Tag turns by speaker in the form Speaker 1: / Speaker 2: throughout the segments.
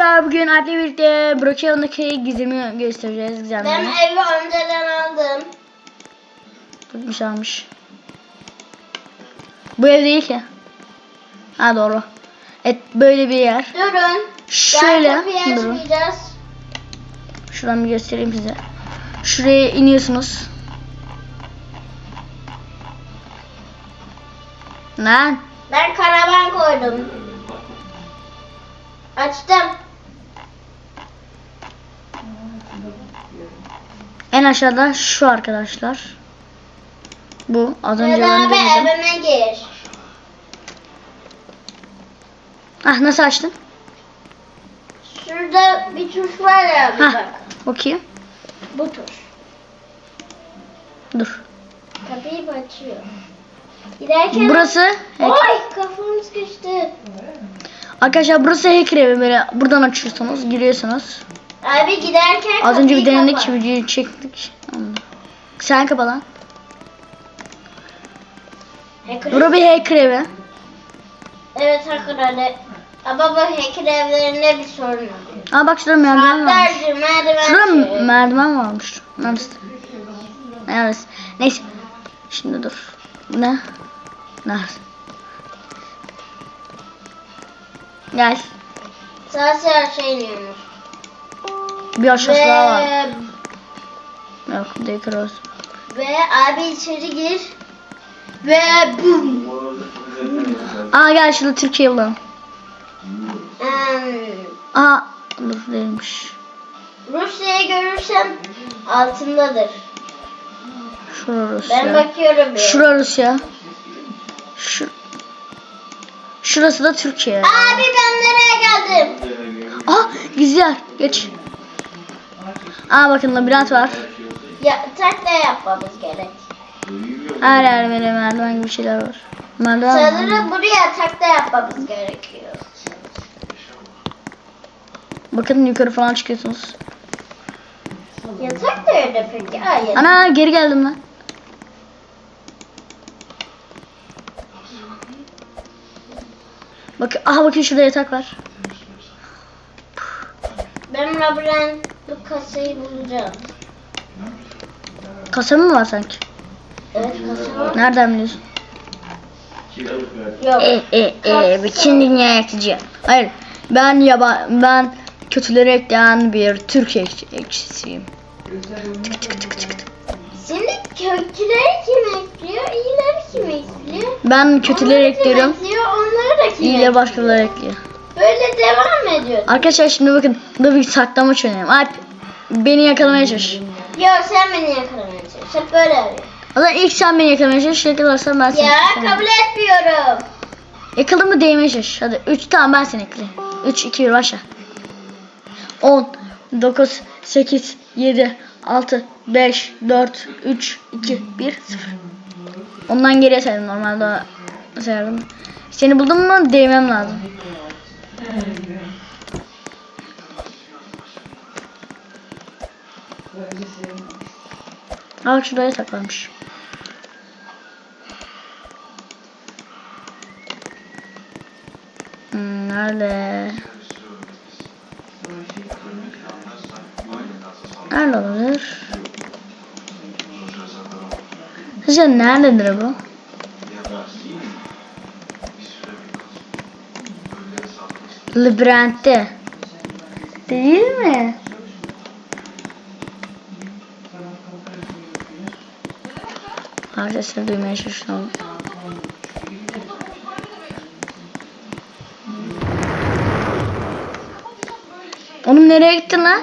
Speaker 1: arkadaşlar bugün Alp'le birlikte Brokeon'daki gizemi göstereceğiz
Speaker 2: Ben
Speaker 1: gizemlerini.
Speaker 2: evi önceden aldım.
Speaker 1: Tutmuş almış. Bu ev değil ki. Ha doğru. Evet böyle bir yer.
Speaker 2: Durun.
Speaker 1: Şöyle durun. Şuradan bir göstereyim size. Şuraya iniyorsunuz. Lan.
Speaker 2: Ben karavan koydum. Açtım.
Speaker 1: En aşağıda şu arkadaşlar. Bu az önce ben de
Speaker 2: evime gir.
Speaker 1: Ah nasıl açtın?
Speaker 2: Şurada bir tuş var ya bir bak.
Speaker 1: Bakayım.
Speaker 2: Bu tuş.
Speaker 1: Dur.
Speaker 2: Kapıyı açıyor? Giderken...
Speaker 1: Burası
Speaker 2: Oy kafam sıkıştı.
Speaker 1: Arkadaşlar burası hacker evi böyle buradan açıyorsunuz giriyorsunuz.
Speaker 2: Abi giderken
Speaker 1: Az önce bir denedik
Speaker 2: kapat.
Speaker 1: videoyu çektik. Sen kapa lan.
Speaker 2: Hacker-
Speaker 1: Burası bir hacker evi.
Speaker 2: Evet hakikaten. Ama bu hacker evlerinde bir sorun oluyor.
Speaker 1: Aa bak şurada merdiven var.
Speaker 2: Saatlerce merdiven
Speaker 1: Şurada
Speaker 2: çıkıyor.
Speaker 1: merdiven varmış. Neresi? Neresi? Neyse. Şimdi dur. Ne? Neresi? Gel.
Speaker 2: Sadece aşağı iniyormuş.
Speaker 1: Bir aşağısı daha var.
Speaker 2: Ve,
Speaker 1: Yok değil
Speaker 2: ve abi içeri gir. Ve bum.
Speaker 1: Aa gel şurada Türkiye bulalım.
Speaker 2: Hmm.
Speaker 1: Aa dur değilmiş.
Speaker 2: Rusya'yı görürsem altındadır.
Speaker 1: Şura
Speaker 2: Ben
Speaker 1: Rusya.
Speaker 2: bakıyorum bir.
Speaker 1: Şura Rusya. Şu... Şurası da Türkiye.
Speaker 2: Abi ben nereye geldim?
Speaker 1: Aa güzel. Geç. Aa bakın labirent var.
Speaker 2: Ya takla yapmamız gerek.
Speaker 1: Her yer böyle merdiven gibi şeyler var. Merdiven.
Speaker 2: Sanırım buraya takla yapmamız gerekiyor.
Speaker 1: Bakın yukarı falan çıkıyorsunuz.
Speaker 2: Yatak da öyle peki. Hayır.
Speaker 1: Ana geri geldim lan. Bak, aha bakın şurada yatak var.
Speaker 2: Ben labirent bu kasayı bulacağım.
Speaker 1: Kasa mı var sanki?
Speaker 2: Evet kasa var.
Speaker 1: Nereden biliyorsun?
Speaker 2: Yok.
Speaker 1: E e e bütün dünya yakıcı. Hayır ben yaba ben kötüleri ekleyen bir Türk ek- ekşisiyim.
Speaker 2: Şimdi kötüleri kim ekliyor? İyileri kim ekliyor?
Speaker 1: Ben kötüleri
Speaker 2: Onları kim
Speaker 1: ekliyorum.
Speaker 2: ekliyor? Onları da kim
Speaker 1: İyi ile
Speaker 2: ekliyor?
Speaker 1: başkaları ekliyor.
Speaker 2: Ediyor.
Speaker 1: Arkadaşlar şimdi bakın burada bir saklamaç oynayalım. Alp beni yakalamaya çalış.
Speaker 2: Yok sen beni yakalamaya çalış. Hep böyle arıyor.
Speaker 1: O zaman ilk sen beni yakalamaya çalış. Yakalarsan ben seni
Speaker 2: Ya
Speaker 1: yakalarım.
Speaker 2: kabul etmiyorum.
Speaker 1: Yakaladın mı değmeye çalış. Hadi 3 tamam ben seni ekleyeyim. 3 2 1 başla. 10 9 8 7 6 5 4 3 2 1 0. Ondan geriye saydım normalde sayardım. Seni buldum mu değmem lazım. Bak şuraya saklanmış. Hmm, nerede? Nerede olabilir? Sizce nerededir bu? Labirentte. Değil mi? Her sesini duymaya çalışıyorum. Oğlum nereye gittin lan?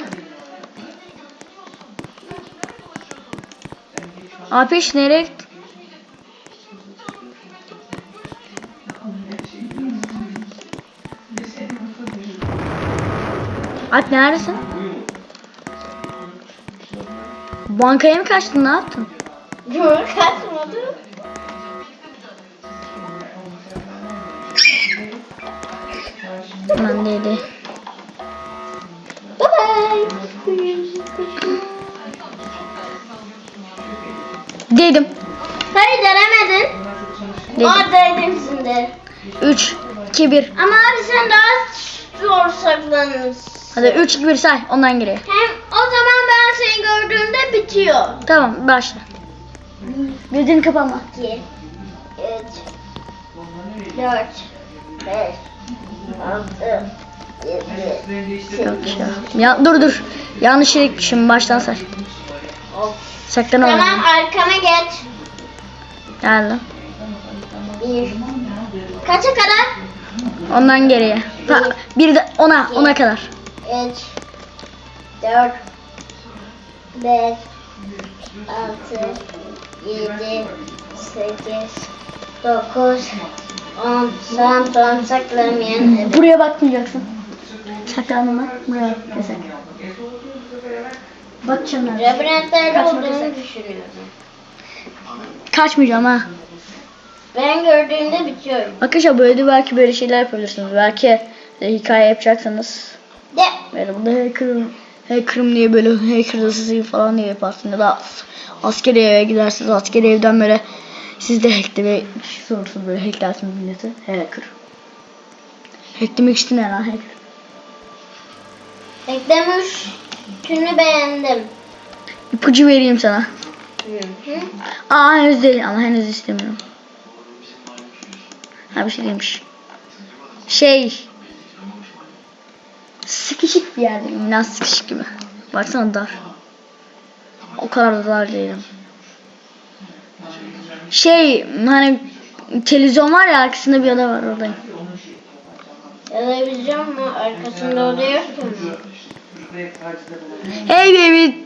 Speaker 1: Apeş nereye gittin? Alp neredesin? Bankaya mı kaçtın? Ne yaptın?
Speaker 2: Kaçmadı.
Speaker 1: Ben dedi.
Speaker 2: Bye bye.
Speaker 1: Dedim.
Speaker 2: Hayır denemedin.
Speaker 1: Dedim.
Speaker 2: Oradaydım şimdi.
Speaker 1: 3, 2, 1.
Speaker 2: Ama abi sen daha zor saklanırsın.
Speaker 1: Hadi 3 2 1 say ondan geriye.
Speaker 2: Hem o zaman ben seni gördüğümde bitiyor.
Speaker 1: Tamam başla. Gözünü kapama.
Speaker 2: 2, 3, 4, 5, 6, 7,
Speaker 1: Yok ya. ya. Dur dur. Yanlış yere gitmişim. Baştan say. Saklan
Speaker 2: Tamam
Speaker 1: oğlum.
Speaker 2: arkama geç.
Speaker 1: Gel lan.
Speaker 2: 1. Kaça kadar?
Speaker 1: Ondan geriye. Ha, bir de ona ona kadar.
Speaker 2: 3, 4, 5, 6, 7, 8, 9, 10. Son son saklanmayan ebe.
Speaker 1: Buraya bakmayacaksın. Saklanma. Buraya yasak. Bakacağım ben.
Speaker 2: Labirentlerde
Speaker 1: Kaçmak
Speaker 2: olduğunu
Speaker 1: yasak.
Speaker 2: düşünüyorum.
Speaker 1: Kaçmayacağım ha.
Speaker 2: Ben gördüğümde bitiyorum.
Speaker 1: Arkadaşlar böyle de belki böyle şeyler yapabilirsiniz. Belki de hikaye yapacaksanız
Speaker 2: De.
Speaker 1: böyle burada hacker'ım hacker'ım diye böyle hacker hırsızıyım falan diye yaparsın ya da askeri eve gidersiniz askeri evden böyle siz de hackle ve sorunsuz böyle hacklersiniz milleti hacker hacklemek için ne lan hacker
Speaker 2: Eklemiş. Tünü beğendim.
Speaker 1: ipucu vereyim sana
Speaker 2: Hı hı.
Speaker 1: aa henüz değil ama henüz istemiyorum ha bir şey değilmiş şey sıkışık bir yerdeyim biraz sıkışık gibi baksana dar o kadar da dar değilim şey hani televizyon var ya arkasında bir oda var oradayım
Speaker 2: Televizyon mu? Arkasında oda yok
Speaker 1: hey baby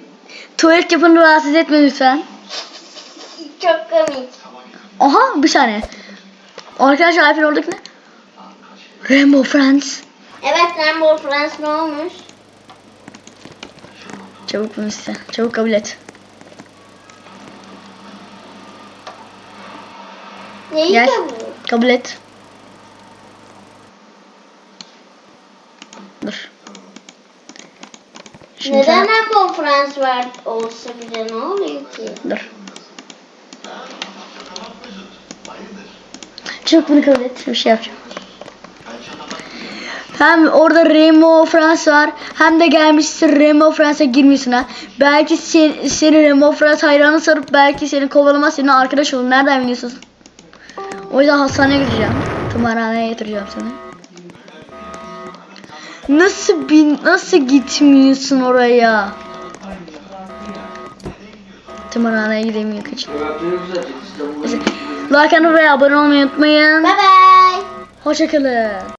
Speaker 1: tuvalet yapını rahatsız etme lütfen
Speaker 2: Çok komik.
Speaker 1: Aha bir saniye. Arkadaşlar Alper oradaki ne? Rainbow Friends.
Speaker 2: Evet Rainbow Friends ne olmuş?
Speaker 1: Çabuk bunu iste. Çabuk kabul et.
Speaker 2: Neyi
Speaker 1: Gel.
Speaker 2: bu?
Speaker 1: Kabul et. Dur. Şimdi
Speaker 2: Neden
Speaker 1: sana-
Speaker 2: Rainbow Friends var olsa bile ne oluyor ki?
Speaker 1: Dur. Çabuk bunu kabul et. Bir şey yapacağım. Hem orada Rainbow Friends var hem de gelmişsin Rainbow Friends'e girmiyorsun ha. Belki sen, seni Rainbow Friends hayranı sarıp belki seni kovalamaz senin arkadaş olur. Nereden biliyorsun? O yüzden hastaneye gideceğim. Tımarhaneye getireceğim seni. Nasıl bin, nasıl gitmiyorsun oraya? Tımarhaneye gideyim için. Neyse. Like and abone olmayı unutmayın.
Speaker 2: Bye bye.
Speaker 1: Hoşçakalın.